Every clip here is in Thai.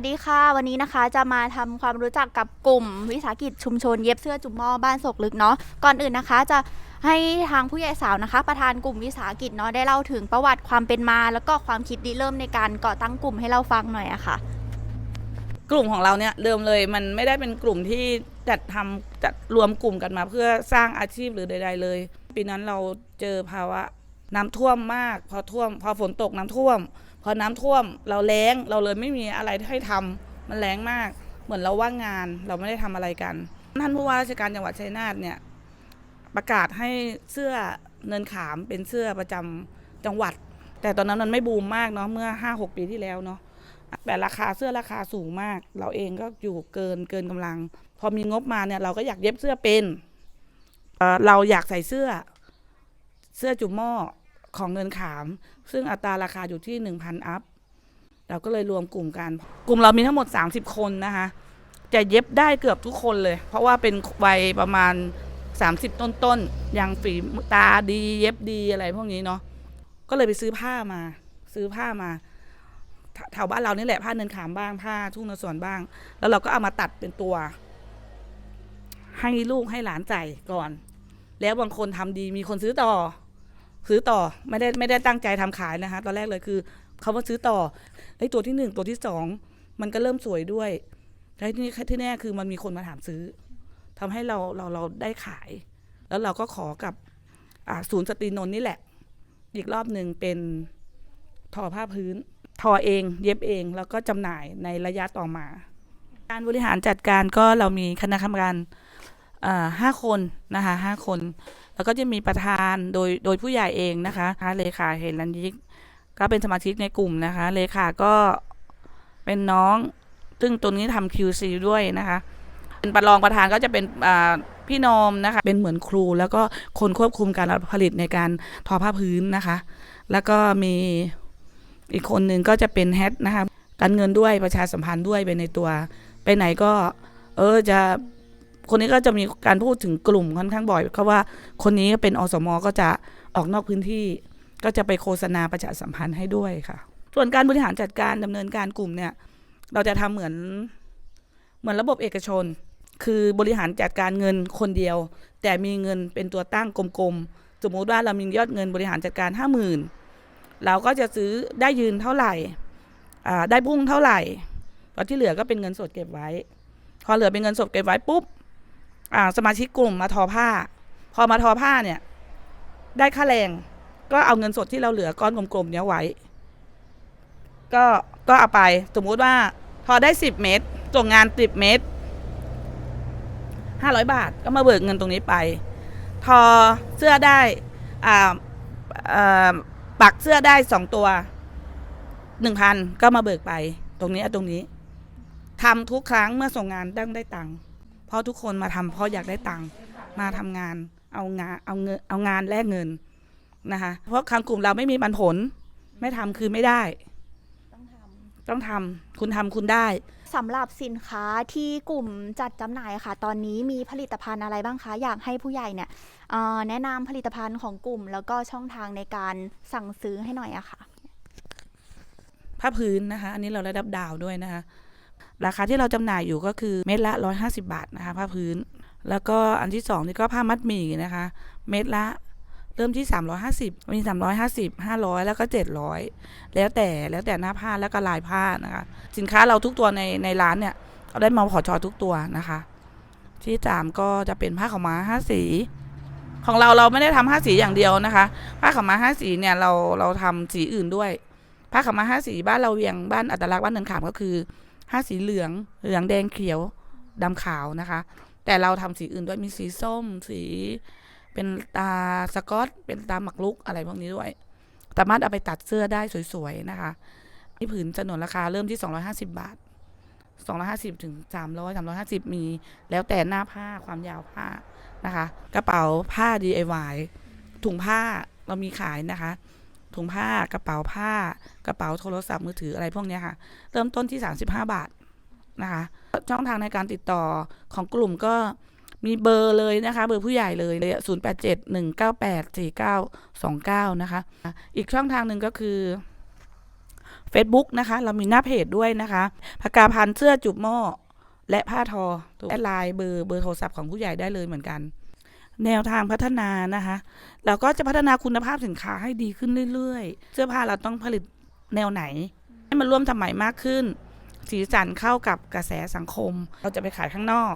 สดีค่ะ วันนี้นะคะจะมาทำความรู้จักกับกลุ่ม วิสาหกิจชุมชนเย็บเสื้อจุ่มหม้อบ้านศกลึกเนาะก่อนอื่นนะคะจะให้ทางผู้ใหญ่สาวนะคะ ประธานกลุ่มวิสาหกิจเนาะได้เล่าถึงประวัติความเป็นมา แล้วก็ความคิดริเริ่มในการก่อตั้งกลุ่มให้เราฟังหน่อยอะค่ะ กลุ่มของเราเนี่ยเดิมเลยมันไม่ได้เป็นกลุ่มที่จัดทำจัดรวมกลุ่มกันมาเพื่อสร้างอาชีพหรือใด ๆ เลย ปีนั้นเราเจอภาวะน้ำท่วมมาก พอท่วม พอฝนตกน้ำท่วม พอน้ำท่วมเราแล้งเราเลยไม่มีอะไรให้ทำมันแล้งมาก เหมือนเราว่างงานเราไม่ได้ทำอะไรกัน ท่านผู้ว่าราชการจังหวัดชัยนาทเนี่ยประกาศให้เสื้อเนินขามเป็นเสื้อประจำจังหวัด แต่ตอนนั้นมันไม่บูมมากเนาะเมื่อห้าหกปีที่แล้วเนาะแต่ราคาเสื้อราคาสูงมาก เราเองก็อยู่เกินเกินกำลัง พอมีงบมาเนี่ยเราก็อยากเย็บเสื้อเป็น เราอยากใส่เสื้อ เสื้อจุ่มหม้อ ของเงินขาม ซึ่งอัตราราคาอยู่ที่หนึ่งพันอัพ เราก็เลยรวมกลุ่มกัน กลุ่มเรามีทั้งหมด 30 คนนะคะ จะเย็บได้เกือบทุกคนเลย เพราะว่าเป็นวัยประมาณ 30 ต้นๆยังฝีตาดีเย็บดีอะไรพวกนี้เนาะ ก็เลยไปซื้อผ้ามา ซื้อผ้ามาแถวบ้านเรานี่แหละผ้าเนินขามบ้างผ้าทุ่งนสวนบ้าง แล้วเราก็เอามาตัดเป็นตัว ให้ลูกให้หลานใส่ก่อน แล้วบางคนทำดีมีคนซื้อต่อ ซื้อต่อไม่ได้ไม่ได้ตั้งใจทำขายนะคะตอนแรกเลยคือเขามาซื้อต่อไอ้ตัวที่หนึ่งตัวที่สองมันก็เริ่มสวยด้วยแต่ที่นี่ที่แน่คือมันมีคนมาถามซื้อทำให้เราเราเราได้ขาย แล้วเราก็ขอกับศูนย์สตรีนนท์นี่แหละ อีกรอบหนึ่งเป็นทอผ้าพื้น ทอเอง เย็บเองแล้วก็จำหน่ายในระยะต่อมา การบริหารจัดการก็เรามีคณะกรรมการ ห้าคนนะคะห้าคน แล้วก็จะมีประธานโดยโดยผู้ใหญ่เองนะคะเลขาเห็นรันยิกก็เป็นสมาชิกในกลุ่มนะคะ เลขาก็เป็นน้อง ซึ่งตัวนี้ทำ QC ด้วยนะคะ เป็นประรองประธานก็จะเป็นพี่นอมนะคะ เป็นเหมือนครูแล้วก็คนควบคุมการผลิตในการทอผ้าพื้นนะคะ แล้วก็มีอีกคนหนึ่งก็จะเป็นแฮดนะคะ การเงินด้วยประชาสัมพันธ์ด้วยไปในตัว ไปไหนก็ เออจะ คนนี้ก็จะมีการพูดถึงกลุ่มค่อนข้างบ่อยเพราะว่าคนนี้เป็นอสมก็จะออกนอกพื้นที่ ก็จะไปโฆษณาประชาสัมพันธ์ให้ด้วยค่ะ ส่วนการบริหารจัดการดำเนินการกลุ่มเนี่ย เราจะทำเหมือนเหมือนระบบเอกชน คือบริหารจัดการเงินคนเดียว แต่มีเงินเป็นตัวตั้งกลมๆสมมุติว่าเรามียอดเงินบริหารจัดการห้าหมื่นเราก็จะซื้อได้ยืนเท่าไหร่ได้พุ่งเท่าไหร่ตอนที่เหลือก็เป็นเงินสดเก็บไว้ พอเหลือเป็นเงินสดเก็บไว้ปุ๊บ สมาชิกกลุ่มมาทอผ้า พอมาทอผ้าเนี่ย ได้ค่าแรง ก็เอาเงินสดที่เราเหลือก้อนกลมๆเนี้ยไว้ ก็ก็เอาไปสมมุติว่าพอได้สิบเมตรส่งงานสิบเมตรห้าร้อยบาท ก็มาเบิกเงินตรงนี้ไป ทอเสื้อได้อ่าอ่าปักเสื้อได้สองตัวหนึ่งพันก็มาเบิกไป ตรงนี้ตรงนี้ทำทุกครั้งเมื่อส่งงานต้งได้ตังค์ เพราะทุกคนมาทำเพราะอยากได้ตังค์มาทำงานเอางานเอาเงินเอางานแลกเงินนะคะเพราะทางกลุ่มเราไม่มีปันผล ไม่ทำคือไม่ได้ ต้องทต้องทำคุณทำคุณได้ำสำหรับสินค้าที่กลุ่มจัดจำหน่ายค่ะ ตอนนี้มีผลิตภัณฑ์อะไรบ้างคะ อยากให้ผู้ใหญ่เนี่ยเอ่อแนะนำผลิตภัณฑ์ของกลุ่ม แล้วก็ช่องทางในการสั่งซื้อให้หน่อยอะค่ะผ้าพื้นนะคะ อันนี้เราได้รับดาวด้วยนะคะ ราคาที่เราจำหน่ายอยู่ก็คือเม็ดละร้อยห้าสิบาทนะคะผ้าพื้น แล้วก็อันที่สองนี่ก็ผ้ามัดหมี่นะคะ เม็ดละเริ่มที่ 350 มี 350 500 แล้วก็ 700 แล้วแต่แล้วแต่หน้าผ้าแล้วก็ลายผ้านะคะ สินค้าเราทุกตัวในในร้านเนี่ยเราได้มาขอชอทุกตัวนะคะ ที่สามก็จะเป็นผ้าขาวม้าห้าสี ของเราเราไม่ได้ทำห้าสีอย่างเดียวนะคะ ผ้าขาวม้าห้าสีเนี่ยเราเราทำสีอื่นด้วย ผ้าขาวม้าห้าสีบ้านเราเวียงบ้านอัตลักษณ์บ้านเนินขามก็คือ ห้าสีเหลือง เหลืองแดงเขียวดำขาวนะคะ แต่เราทำสีอื่นด้วยมีสีส้ม สีเป็นตาสกอต เป็นตาหมักลุกอะไรพวกนี้ด้วย สามารถเอาไปตัดเสื้อได้สวยๆนะคะนี่ผืนสนวนราคาเริ่มที่ 250 บาท 250 ถึง 300 350 มี แล้วแต่หน้าผ้าความยาวผ้านะคะ กระเป๋าผ้า DIY ถุงผ้าเรามีขายนะคะ ถุงผ้ากระเป๋าผ้ากระเป๋าโทรศัพท์มือถืออะไรพวกนี้ค่ะ เริ่มต้นที่ 35 บาทนะคะช่องทางในการติดต่อของกลุ่มก็มีเบอร์เลยนะคะ เบอร์ผู้ใหญ่เลยเลย0 8 7 1 9 8 4 9 2 9นะคะ อีกช่องทางหนึ่งก็คือ Facebook นะคะ เรามีหน้าเพจด้วยนะคะพกาพันเสื้อจุบหม้อและผ้าทอแอดไลน์เบอร์เบอร์โทรศัพท์ของผู้ใหญ่ได้เลยเหมือนกัน แนวทางพัฒนานะคะเราก็จะพัฒนาคุณภาพสินค้าให้ดีขึ้นเรื่อยๆ เสื้อผ้าเราต้องผลิตแนวไหน ให้มันร่วมสมัยมากขึ้น สีสันเข้ากับกระแสสังคม เราจะไปขายข้างนอก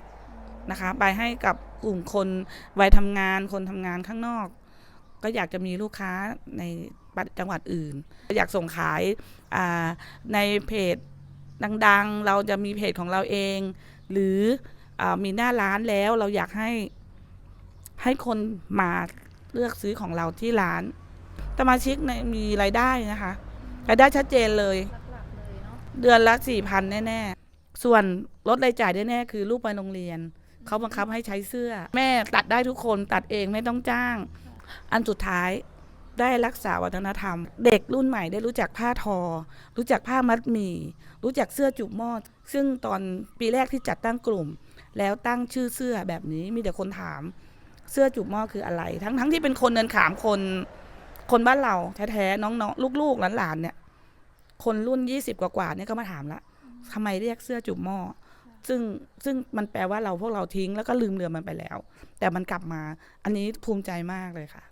นะคะไปให้กับกลุ่มคนวัยทำงานคนทำงานข้างนอก ก็อยากจะมีลูกค้าในจังหวัดอื่น อยากส่งขายาในเพจดังๆ เราจะมีเพจของเราเอง หรืออมีหน้าร้านแล้วเราอยากให้ ให้คนมาเลือกซื้อของเราที่ร้านสมาชิกในมีรายได้นะคะรายได้ชัดเจนเลย เดือนละสี่พันแน่ๆ ส่วนลดรายจ่ายแน่ๆคือลูกไปโรงเรียน เขาบังคับให้ใช้เสื้อ แม่ตัดได้ทุกคนตัดเองไม่ต้องจ้าง อันสุดท้ายได้รักษาวัฒนธรรม เด็กรุ่นใหม่ได้รู้จักผ้าทอ รู้จักผ้ามัดหมี่ รู้จักเสื้อจุกหม้อซึ่งตอนปีแรกที่จัดตั้งกลุ่ม แล้วตั้งชื่อเสื้อแบบนี้มีแต่คนถาม เสื้อจุกหม้อคืออะไร ทั้งทั้งที่เป็นคนเดินขามคนคนบ้านเราแท้ๆน้องๆลูกๆหลานๆเนี่ย คนรุ่นยี่สิบกว่าๆเนี่ยก็มาถามละทำไมเรียกเสื้อจุกหม้อซึ่งซึ่งมันแปลว่าเราพวกเราทิ้งแล้วก็ลืมเรือมันไปแล้ว แต่มันกลับมา อันนี้ภูมิใจมากเลยค่ะ